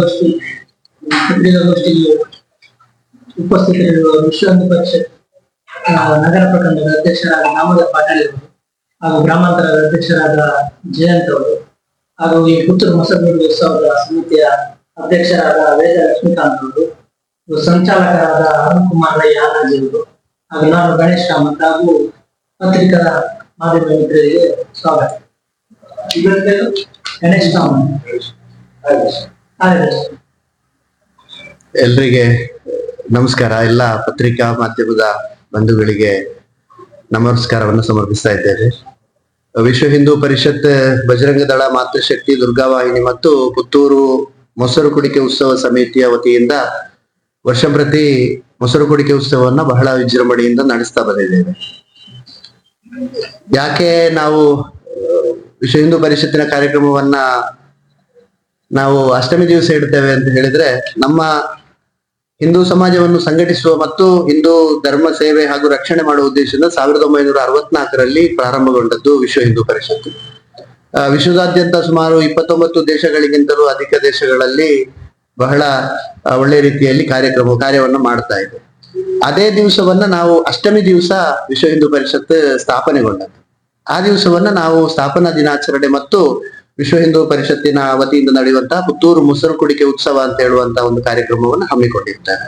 ಗೋಷ್ಠಿ ಪತ್ರಿಕಾಗೋಷ್ಠಿಗೆ ಉಪಸ್ಥಿತರಿರುವ ವಿಶ್ವ ಹಿಂದೂ ಪರಿಷತ್ ನಗರ ಪ್ರಖಂಡದ ಅಧ್ಯಕ್ಷರಾದ ನಾಮದ ಪಾಟೀಲ್ ಅವರು ಹಾಗೂ ಗ್ರಾಮಾಂತರದ ಅಧ್ಯಕ್ಷರಾದ ಜಯಂತ್ ಅವರು ಹಾಗೂ ಈ ಪುತ್ತೂರು ಮೊಸರು ಉತ್ಸವದ ಸಮಿತಿಯ ಅಧ್ಯಕ್ಷರಾದ ವೇದ ಲಕ್ಷ್ಮೀಕಾಂತ್ ಅವರು ಸಂಚಾಲಕರಾದ ಅರುಣ್ ಕುಮಾರ್ ರೈ ಆನಾಜಿ ಅವರು ಹಾಗೂ ನಾನು ಗಣೇಶ್ ಕಾಮತ್ ಹಾಗೂ ಪತ್ರಿಕಾ ಮಾಧ್ಯಮ ಮಿತ್ರರಿಗೆ ಸ್ವಾಗತ. ಗಣೇಶ್ ಕಾಮತ್ ಎಲ್ರಿಗೆ ನಮಸ್ಕಾರ. ಎಲ್ಲ ಪತ್ರಿಕಾ ಮಾಧ್ಯಮದ ಬಂಧುಗಳಿಗೆ ನಮಸ್ಕಾರವನ್ನು ಸಮರ್ಪಿಸ್ತಾ ಇದ್ದೇವೆ. ವಿಶ್ವ ಹಿಂದೂ ಪರಿಷತ್ ಬಜರಂಗ ದಳ ಮಾತೃಶಕ್ತಿ ದುರ್ಗಾವಾಹಿನಿ ಮತ್ತು ಪುತ್ತೂರು ಮೊಸರು ಕುಡಿಕೆ ಉತ್ಸವ ಸಮಿತಿಯ ವತಿಯಿಂದ ವರ್ಷ ಪ್ರತಿ ಮೊಸರು ಕುಡಿಕೆ ಉತ್ಸವವನ್ನ ಬಹಳ ವಿಜೃಂಭಣೆಯಿಂದ ನಡೆಸ್ತಾ ಬಂದಿದ್ದೇವೆ. ಯಾಕೆ ನಾವು ವಿಶ್ವ ಹಿಂದೂ ಪರಿಷತ್ತಿನ ಕಾರ್ಯಕ್ರಮವನ್ನ ನಾವು ಅಷ್ಟಮಿ ದಿವಸ ಇಡ್ತೇವೆ ಅಂತ ಹೇಳಿದ್ರೆ ನಮ್ಮ ಹಿಂದೂ ಸಮಾಜವನ್ನು ಸಂಘಟಿಸುವ ಮತ್ತು ಹಿಂದೂ ಧರ್ಮ ಸೇವೆ ಹಾಗೂ ರಕ್ಷಣೆ ಮಾಡುವ ಉದ್ದೇಶದಿಂದ ಸಾವಿರದ ಒಂಬೈನೂರ ಅರವತ್ನಾಲ್ಕರಲ್ಲಿ ಪ್ರಾರಂಭಗೊಂಡದ್ದು ವಿಶ್ವ ಹಿಂದೂ ಪರಿಷತ್ ವಿಶ್ವದಾದ್ಯಂತ ಸುಮಾರು ಇಪ್ಪತ್ತೊಂಬತ್ತು ದೇಶಗಳಿಗಿಂತಲೂ ಅಧಿಕ ದೇಶಗಳಲ್ಲಿ ಬಹಳ ಒಳ್ಳೆ ರೀತಿಯಲ್ಲಿ ಕಾರ್ಯಕ್ರಮ, ಕಾರ್ಯವನ್ನು ಮಾಡ್ತಾ ಇದೆ. ಅದೇ ದಿವಸವನ್ನ ನಾವು ಅಷ್ಟಮಿ ದಿವಸ ವಿಶ್ವ ಹಿಂದೂ ಪರಿಷತ್ ಸ್ಥಾಪನೆಗೊಂಡದ್ದು. ಆ ದಿವಸವನ್ನ ನಾವು ಸ್ಥಾಪನಾ ದಿನಾಚರಣೆ ಮತ್ತು ವಿಶ್ವ ಹಿಂದೂ ಪರಿಷತ್ತಿನ ವತಿಯಿಂದ ನಡೆಯುವಂತಹ ಪುತ್ತೂರು ಮೊಸರು ಕುಡಿಕೆ ಉತ್ಸವ ಅಂತ ಹೇಳುವಂತಹ ಒಂದು ಕಾರ್ಯಕ್ರಮವನ್ನು ಹಮ್ಮಿಕೊಂಡಿರ್ತಾರೆ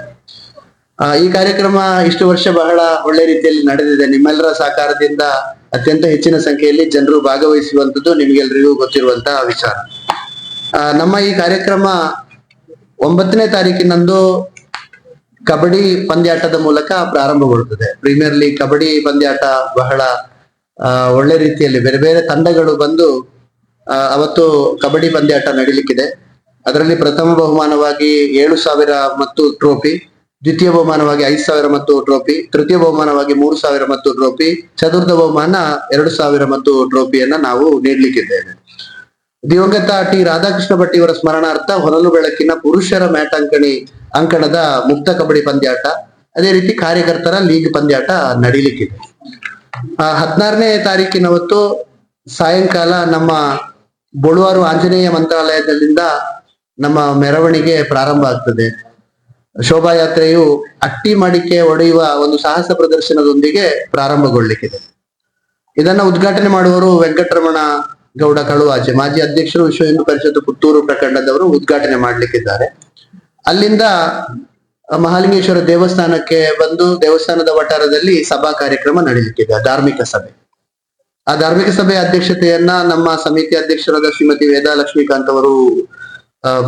ಈ ಕಾರ್ಯಕ್ರಮ ಇಷ್ಟು ವರ್ಷ ಬಹಳ ಒಳ್ಳೆ ರೀತಿಯಲ್ಲಿ ನಡೆದಿದೆ. ನಿಮ್ಮೆಲ್ಲರ ಸಹಕಾರದಿಂದ ಅತ್ಯಂತ ಹೆಚ್ಚಿನ ಸಂಖ್ಯೆಯಲ್ಲಿ ಜನರು ಭಾಗವಹಿಸುವಂತದ್ದು ನಿಮಗೆಲ್ಲರಿಗೂ ಗೊತ್ತಿರುವಂತಹ ವಿಚಾರ. ನಮ್ಮ ಈ ಕಾರ್ಯಕ್ರಮ ಒಂಬತ್ತನೇ ತಾರೀಕಿನಂದು ಕಬಡ್ಡಿ ಪಂದ್ಯಾಟದ ಮೂಲಕ ಪ್ರಾರಂಭಗೊಳ್ಳುತ್ತದೆ. ಪ್ರೀಮಿಯರ್ ಲೀಗ್ ಕಬಡ್ಡಿ ಪಂದ್ಯಾಟ ಬಹಳ ಒಳ್ಳೆ ರೀತಿಯಲ್ಲಿ ಬೇರೆ ಬೇರೆ ತಂಡಗಳು ಬಂದು ಅವತ್ತು ಕಬಡ್ಡಿ ಪಂದ್ಯಾಟ ನಡೀಲಿಕ್ಕಿದೆ. ಅದರಲ್ಲಿ ಪ್ರಥಮ ಬಹುಮಾನವಾಗಿ ಏಳು ಸಾವಿರ ಮತ್ತು ಟ್ರೋಫಿ ದ್ವಿತೀಯ ಬಹುಮಾನವಾಗಿ ಐದು ಸಾವಿರ ಮತ್ತು ಟ್ರೋಫಿ ತೃತೀಯ ಬಹುಮಾನವಾಗಿ ಮೂರು ಸಾವಿರ ಮತ್ತು ಟ್ರೋಫಿ ಚತುರ್ಥ ಬಹುಮಾನ ಎರಡು ಸಾವಿರ ಮತ್ತು ಟ್ರೋಫಿಯನ್ನ ನಾವು ನೀಡಲಿಕ್ಕಿದ್ದೇವೆ. ದಿವಂಗತ ಟಿ ರಾಧಾಕೃಷ್ಣ ಭಟ್ ಇವರ ಸ್ಮರಣಾರ್ಥ ಹೊನಲು ಬೆಳಕಿನ ಪುರುಷರ ಮ್ಯಾಟ್ ಅಂಕಣಿ ಅಂಕಣದ ಮುಕ್ತ ಕಬಡ್ಡಿ ಪಂದ್ಯಾಟ, ಅದೇ ರೀತಿ ಕಾರ್ಯಕರ್ತರ ಲೀಗ್ ಪಂದ್ಯಾಟ ನಡೀಲಿಕ್ಕಿದೆ. ಹದಿನಾರನೇ ತಾರೀಕಿನವತ್ತು ಸಾಯಂಕಾಲ ನಮ್ಮ ಬೊಳುವಾರು ಆಂಜನೇಯ ಮಂತ್ರಾಲಯದಲ್ಲಿಂದ ನಮ್ಮ ಮೆರವಣಿಗೆ ಪ್ರಾರಂಭ ಆಗ್ತದೆ. ಶೋಭಾಯಾತ್ರೆಯು ಅಟ್ಟಿ ಮಡಿಕೆ ಒಡೆಯುವ ಒಂದು ಸಾಹಸ ಪ್ರದರ್ಶನದೊಂದಿಗೆ ಪ್ರಾರಂಭಗೊಳ್ಳಿಕ್ಕಿದೆ. ಇದನ್ನ ಉದ್ಘಾಟನೆ ಮಾಡುವವರು ವೆಂಕಟರಮಣ ಗೌಡ ಕಳುವಾಚೆ. ಮಾಜಿ ಅಧ್ಯಕ್ಷರು ವಿಶ್ವ ಹಿಂದೂ ಪರಿಷತ್ ಪುತ್ತೂರು ಪ್ರಖಂಡದವರು ಉದ್ಘಾಟನೆ ಮಾಡ್ಲಿಕ್ಕಿದ್ದಾರೆ. ಅಲ್ಲಿಂದ ಮಹಾಲಿಂಗೇಶ್ವರ ದೇವಸ್ಥಾನಕ್ಕೆ ಬಂದು ದೇವಸ್ಥಾನದ ವಟಾರದಲ್ಲಿ ಸಭಾ ಕಾರ್ಯಕ್ರಮ ನಡೀಲಿಕ್ಕಿದೆ, ಧಾರ್ಮಿಕ ಸಭೆ. ಆ ಧಾರ್ಮಿಕ ಸಭೆಯ ಅಧ್ಯಕ್ಷತೆಯನ್ನ ನಮ್ಮ ಸಮಿತಿ ಅಧ್ಯಕ್ಷರಾದ ಶ್ರೀಮತಿ ವೇದಾ ಲಕ್ಷ್ಮೀಕಾಂತ್ ಅವರು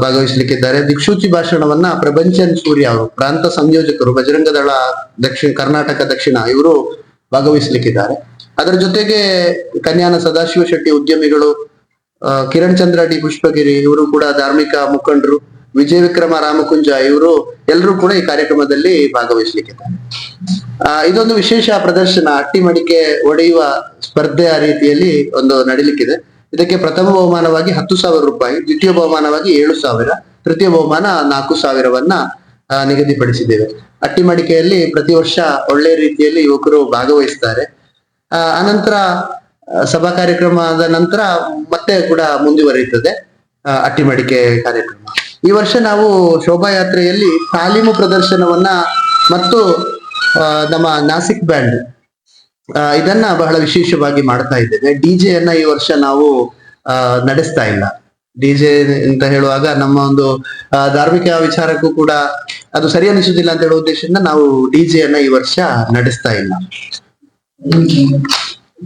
ಭಾಗವಹಿಸಲಿಕ್ಕಿದ್ದಾರೆ. ದಿಕ್ಷೂಚಿ ಭಾಷಣವನ್ನ ಪ್ರಪಂಚನ್ ಸೂರ್ಯ ಅವರು, ಪ್ರಾಂತ ಸಂಯೋಜಕರು ಬಜರಂಗ ದಳ, ದಕ್ಷಿಣ, ಕರ್ನಾಟಕ ದಕ್ಷಿಣ ಇವರು ಭಾಗವಹಿಸಲಿಕ್ಕಿದ್ದಾರೆ. ಅದರ ಜೊತೆಗೆ ಕನ್ಯಾನ ಸದಾಶಿವ ಶೆಟ್ಟಿ ಉದ್ಯಮಿಗಳು ಕಿರಣ್ ಚಂದ್ರ ಡಿ ಪುಷ್ಪಗಿರಿ ಇವರು ಕೂಡ ಧಾರ್ಮಿಕ ಮುಖಂಡರು. ವಿಜಯ ವಿಕ್ರಮ ರಾಮಕುಂಜ ಇವರು ಎಲ್ಲರೂ ಕೂಡ ಈ ಕಾರ್ಯಕ್ರಮದಲ್ಲಿ ಭಾಗವಹಿಸಲಿಕ್ಕಿದ್ದಾರೆ. ಆ, ಇದೊಂದು ವಿಶೇಷ ಪ್ರದರ್ಶನ. ಅಟ್ಟಿ ಮಡಿಕೆ ಒಡೆಯುವ ಆ ರೀತಿಯಲ್ಲಿ ಒಂದು ನಡೀಲಿಕ್ಕಿದೆ. ಇದಕ್ಕೆ ಪ್ರಥಮ ಬಹುಮಾನವಾಗಿ ಹತ್ತು ಸಾವಿರ ರೂಪಾಯಿ ದ್ವಿತೀಯ ಬಹುಮಾನವಾಗಿ ಏಳು ಸಾವಿರ ತೃತೀಯ ಬಹುಮಾನ ನಾಲ್ಕು ಸಾವಿರವನ್ನ ನಿಗದಿಪಡಿಸಿದ್ದೇವೆ. ಅಟ್ಟಿ ಮಡಿಕೆಯಲ್ಲಿ ಪ್ರತಿ ವರ್ಷ ಒಳ್ಳೆ ರೀತಿಯಲ್ಲಿ ಯುವಕರು ಭಾಗವಹಿಸ್ತಾರೆ. ಅನಂತರ ಸಭಾ ಕಾರ್ಯಕ್ರಮದ ನಂತರ ಮತ್ತೆ ಕೂಡ ಮುಂದುವರಿಯುತ್ತದೆ ಅಟ್ಟಿ ಮಡಿಕೆ ಕಾರ್ಯಕ್ರಮ. ಈ ವರ್ಷ ನಾವು ಶೋಭಾಯಾತ್ರೆಯಲ್ಲಿ ತಾಲೀಮು ಪ್ರದರ್ಶನವನ್ನ ಮತ್ತು ನಮ್ಮ ನಾಸಿಕ್ ಬ್ಯಾಂಡ್ ಇದನ್ನ ಬಹಳ ವಿಶೇಷವಾಗಿ ಮಾಡ್ತಾ ಇದ್ದೇವೆ. ಡಿ ಅನ್ನ ಈ ವರ್ಷ ನಾವು ನಡೆಸ್ತಾ ಇಲ್ಲ. ಡಿಜೆ ಅಂತ ಹೇಳುವಾಗ ನಮ್ಮ ಒಂದು ಧಾರ್ಮಿಕ ವಿಚಾರಕ್ಕೂ ಕೂಡ ಅದು ಸರಿ ಅನಿಸುದಿಲ್ಲ ಅಂತ ಹೇಳುವ ಉದ್ದೇಶದಿಂದ ನಾವು ಡಿಜೆ ಅನ್ನ ಈ ವರ್ಷ ನಡೆಸ್ತಾ ಇಲ್ಲ.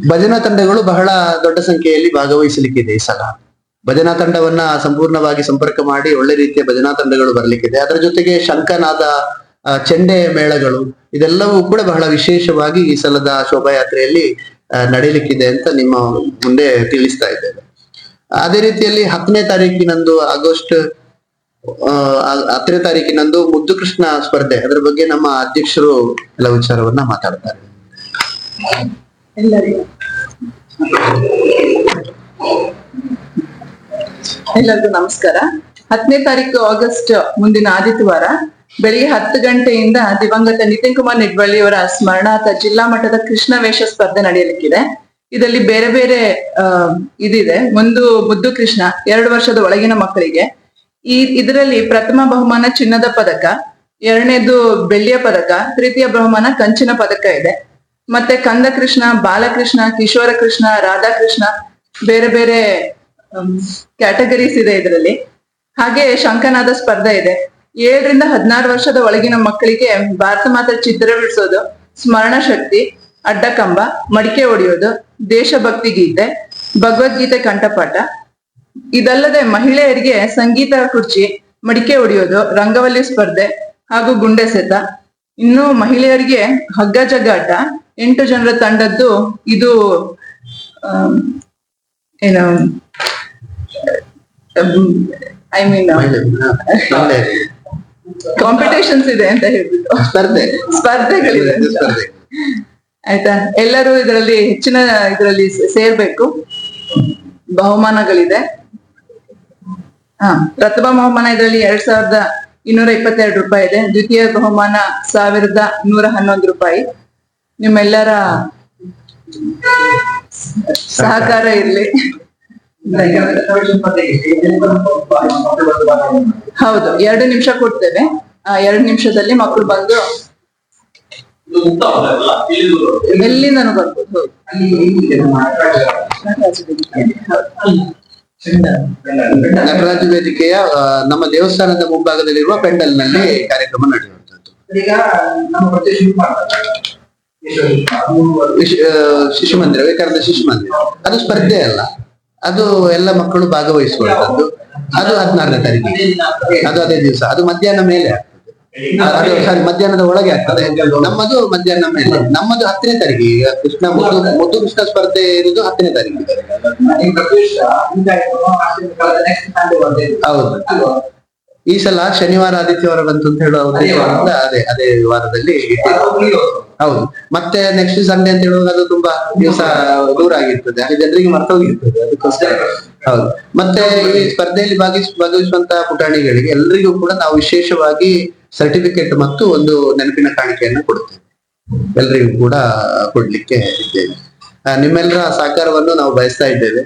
ಭಜನಾ ತಂಡಗಳು ಬಹಳ ದೊಡ್ಡ ಸಂಖ್ಯೆಯಲ್ಲಿ ಭಾಗವಹಿಸಲಿಕ್ಕಿದೆ ಈ ಸಲ. ಭಜನಾ ತಂಡವನ್ನ ಸಂಪೂರ್ಣವಾಗಿ ಸಂಪರ್ಕ ಮಾಡಿ ಒಳ್ಳೆ ರೀತಿಯ ಭಜನಾ ತಂಡಗಳು ಬರ್ಲಿಕ್ಕಿದೆ. ಅದರ ಜೊತೆಗೆ ಶಂಕನಾದ ಚಂಡೆ ಮೇಳಗಳು, ಇದೆಲ್ಲವೂ ಕೂಡ ಬಹಳ ವಿಶೇಷವಾಗಿ ಈ ಸಲದ ಶೋಭಾಯಾತ್ರೆಯಲ್ಲಿ ನಡೀಲಿಕ್ಕಿದೆ ಅಂತ ನಿಮ್ಮ ಮುಂದೆ ತಿಳಿಸ್ತಾ ಇದ್ದೇವೆ ಅದೇ ರೀತಿಯಲ್ಲಿ ಹತ್ತನೇ ತಾರೀಕಿನಂದು ಆಗಸ್ಟ್ ಹತ್ತನೇ ತಾರೀಕಿನಂದು ಮುದ್ದು ಕೃಷ್ಣ ಸ್ಪರ್ಧೆ, ಅದರ ಬಗ್ಗೆ ನಮ್ಮ ಅಧ್ಯಕ್ಷರು ಎಲ್ಲ ವಿಚಾರವನ್ನ ಮಾತಾಡ್ತಾರೆ. ಎಲ್ಲರಿಗೂ ನಮಸ್ಕಾರ. ಹತ್ತನೇ ತಾರೀಕು ಆಗಸ್ಟ್ ಮುಂದಿನ ಆದಿತ್ಯವಾರ ಬೆಳಿಗ್ಗೆ ಹತ್ತು ಗಂಟೆಯಿಂದ ದಿವಂಗತ ನಿತಿನ್ ಕುಮಾರ್ ನಿಡ್ವಳ್ಳಿಯವರ ಸ್ಮರಣಾರ್ಥ ಜಿಲ್ಲಾ ಮಟ್ಟದ ಕೃಷ್ಣ ವೇಷ ಸ್ಪರ್ಧೆ ನಡೆಯಲಿಕ್ಕಿದೆ. ಇದರಲ್ಲಿ ಬೇರೆ ಬೇರೆ ಇದಿದೆ. ಒಂದು ಮುದ್ದು ಕೃಷ್ಣ, ಎರಡು ವರ್ಷದ ಒಳಗಿನ ಮಕ್ಕಳಿಗೆ. ಈ ಇದರಲ್ಲಿ ಪ್ರಥಮ ಬಹುಮಾನ ಚಿನ್ನದ ಪದಕ, ಎರಡನೇದು ಬೆಳ್ಳಿಯ ಪದಕ, ತೃತೀಯ ಬಹುಮಾನ ಕಂಚಿನ ಪದಕ ಇದೆ. ಮತ್ತೆ ಕಂದ ಕೃಷ್ಣ ಬಾಲಕೃಷ್ಣ ಕಿಶೋರ ಕೃಷ್ಣ ರಾಧಾಕೃಷ್ಣ, ಬೇರೆ ಬೇರೆ ಕ್ಯಾಟಗರೀಸ್ ಇದೆ ಇದರಲ್ಲಿ. ಹಾಗೆ ಶಂಕನಾದ ಸ್ಪರ್ಧೆ ಇದೆ. ಏಳರಿಂದ ಹದಿನಾರು ವರ್ಷದ ಒಳಗಿನ ಮಕ್ಕಳಿಗೆ ಭಾರತ ಮಾತಾ ಚಿತ್ರ ಬಿಡಿಸೋದು, ಸ್ಮರಣ ಶಕ್ತಿ, ಅಡ್ಡಕಂಬ, ಮಡಿಕೆ ಹೊಡೆಯೋದು ದೇಶಭಕ್ತಿ ಗೀತೆ, ಭಗವದ್ಗೀತೆ ಕಂಠಪಾಠ. ಇದಲ್ಲದೆ ಮಹಿಳೆಯರಿಗೆ ಸಂಗೀತ ಕುರ್ಚಿ, ಮಡಿಕೆ ಹೊಡೆಯೋದು ರಂಗವಲ್ಲಿ ಸ್ಪರ್ಧೆ ಹಾಗೂ ಗುಂಡೆಸೆತ ಇನ್ನು ಮಹಿಳೆಯರಿಗೆ ಹಗ್ಗ ಜಗ್ಗಾಟ ಎಂಟು ಜನರ ತಂಡದ್ದು ಇದು ಏನು ಐ ಮೀನ್ ಕಾಂಪಿಟೇಷನ್ಸ್ ಇದೆ ಅಂತ ಹೇಳ್ಬಿಟ್ಟು. ಸ್ಪರ್ಧೆ. ಸ್ಪರ್ಧೆಗಳಿದೆ ಆಯ್ತಾ? ಎಲ್ಲರೂ ಇದರಲ್ಲಿ ಹೆಚ್ಚಿನ ಇದರಲ್ಲಿ ಸೇರ್ಬೇಕು. ಬಹುಮಾನಗಳಿದೆ. ಹಾ ಪ್ರಥಮ ಬಹುಮಾನ ಇದರಲ್ಲಿ ಎರಡ್ ಸಾವಿರದ ಇನ್ನೂರ ಇಪ್ಪತ್ತೆರಡು ರೂಪಾಯಿ ಇದೆ. ದ್ವಿತೀಯ ಬಹುಮಾನ ಸಾವಿರದ ನೂರ ಹನ್ನೊಂದು ರೂಪಾಯಿ. ನಿಮ್ಮೆಲ್ಲರ ಸಹಕಾರ ಇರ್ಲಿ. ಹೌದು ಎರಡು ನಿಮಿಷ ಕೊಡ್ತೇವೆ. ಆ ಎರಡು ನಿಮಿಷದಲ್ಲಿ ಮಕ್ಕಳು ಬಂದು ಎಲ್ಲಿಂದನೂ ಬರ್ಬೋದು? ಹೌದು. ನಟರಾಜ ವೇದಿಕೆಯ ನಮ್ಮ ದೇವಸ್ಥಾನದ ಮುಂಭಾಗದಲ್ಲಿರುವ ಪೆಂಡಲ್ನಲ್ಲಿ ಕಾರ್ಯಕ್ರಮ ನಡೆಯುವಂತದ್ದು ಶಿಶು ಮಂದಿರ ವಿವೇಕಾನಂದ ಶಿಶು ಮಂದಿರ. ಅದು ಸ್ಪರ್ಧೆ ಅಲ್ಲ. ಅದು ಎಲ್ಲ ಮಕ್ಕಳು ಭಾಗವಹಿಸುವಂತದ್ದು ಅದು ಹದಿನಾರನೇ ತಾರೀಕು. ಅದು ಅದೇ ದಿವಸ. ಅದು ಮಧ್ಯಾಹ್ನ ಮೇಲೆ. ಅದು ಸಾರಿ ಮಧ್ಯಾಹ್ನದ ಒಳಗೆ ಆಗ್ತದೆ. ನಮ್ಮದು ಮಧ್ಯಾಹ್ನ ಮೇಲೆ. ನಮ್ಮದು ಹತ್ತನೇ ತಾರೀಕು. ಈಗ ಕೃಷ್ಣ ಮುದ್ದು ಮುದ್ದು ಕೃಷ್ಣ ಸ್ಪರ್ಧೆ ಇರುವುದು ಹತ್ತನೇ ತಾರೀಕು. ಹೌದು. ಈ ಸಲ ಶನಿವಾರ ಆದಿತ್ಯವಾರ ಬಂತು ಅಂತ ಹೇಳುವ ಉದ್ದೇಶದಿಂದ ಅದೇ ಅದೇ ವಾರದಲ್ಲಿ. ಹೌದು. ಮತ್ತೆ ನೆಕ್ಸ್ಟ್ ಸಂಡೇ ಅಂತ ಹೇಳುವಾಗ ಅದು ತುಂಬಾ ದಿವಸ ದೂರ ಆಗಿರ್ತದೆ. ಹಾಗೆ ಜನರಿಗೆ ಮರ್ತೋಗಿರ್ತದೆ ಅದಕ್ಕೋಸ್ಕರ. ಹೌದು. ಮತ್ತೆ ಈ ಸ್ಪರ್ಧೆಯಲ್ಲಿ ಭಾಗಿಸ್ ಭಾಗವಹಿಸುವಂತಹ ಪುಟಾಣಿಗಳಿಗೆ ಎಲ್ಲರಿಗೂ ಕೂಡ ನಾವು ವಿಶೇಷವಾಗಿ ಸರ್ಟಿಫಿಕೇಟ್ ಮತ್ತು ಒಂದು ನೆನಪಿನ ಕಾಣಿಕೆಯನ್ನು ಕೊಡ್ತೇವೆ. ಎಲ್ರಿಗೂ ಕೂಡ ಕೊಡ್ಲಿಕ್ಕೆ ಇದ್ದೇವೆ. ಆ, ನಿಮ್ಮೆಲ್ಲರ ಸಹಕಾರವನ್ನು ನಾವು ಬಯಸ್ತಾ ಇದ್ದೇವೆ.